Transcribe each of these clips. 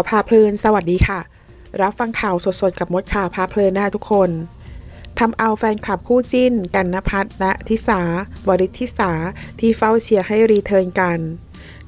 าวพาเพลิน สวัสดีค่ะ รับฟังข่าวสดๆ กับมดข่าวพาเพลินนะคะทุกคนทำเอาแฟนคลับคู่จิ้น กันนภัทรและทิสาบริทิสาที่เฝ้าเชียร์ให้รีเทิร์นกัน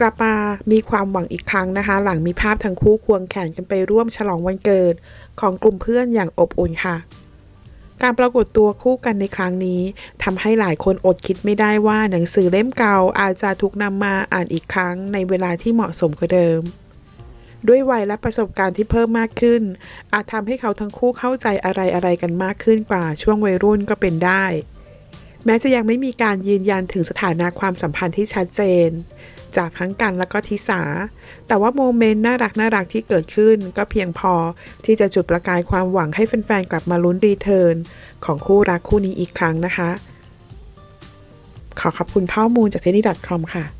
กลับมามีความหวังอีกครั้งนะคะ หลังมีภาพทั้งคู่ควงแขนกันไปร่วมฉลองวันเกิด ของกลุ่มเพื่อนอย่างอบอุ่นค่ะการปรากฏตัวคู่กันในครั้งนี้ทำให้หลายคนอดคิดไม่ได้ว่าหนังสือเล่มเก่าอาจจะถูกนำมาอ่านอีกครั้งในเวลาที่เหมาะสมกว่าเดิม ด้วยวัยและประสบการณ์ที่เพิ่มมากขึ้น อาจทำให้เขาทั้งคู่เข้าใจอะไรอะไรๆกันมากขึ้นกว่าช่วงวัยรุ่นก็เป็นได้ แม้จะยังไม่มีการยืนยันถึงสถานะความสัมพันธ์ที่ชัดเจน จากทั้งกันและก็ทิสา แต่ว่าโมเมนต์น่ารักน่ารักที่เกิดขึ้น ก็เพียงพอที่จะจุดประกายความหวังให้แฟนๆกลับมาลุ้นรีเทิร์นของคู่รักคู่นี้อีกครั้งนะคะ ขอขอบคุณข้อมูลจาก t e n n y c o m ค่ะ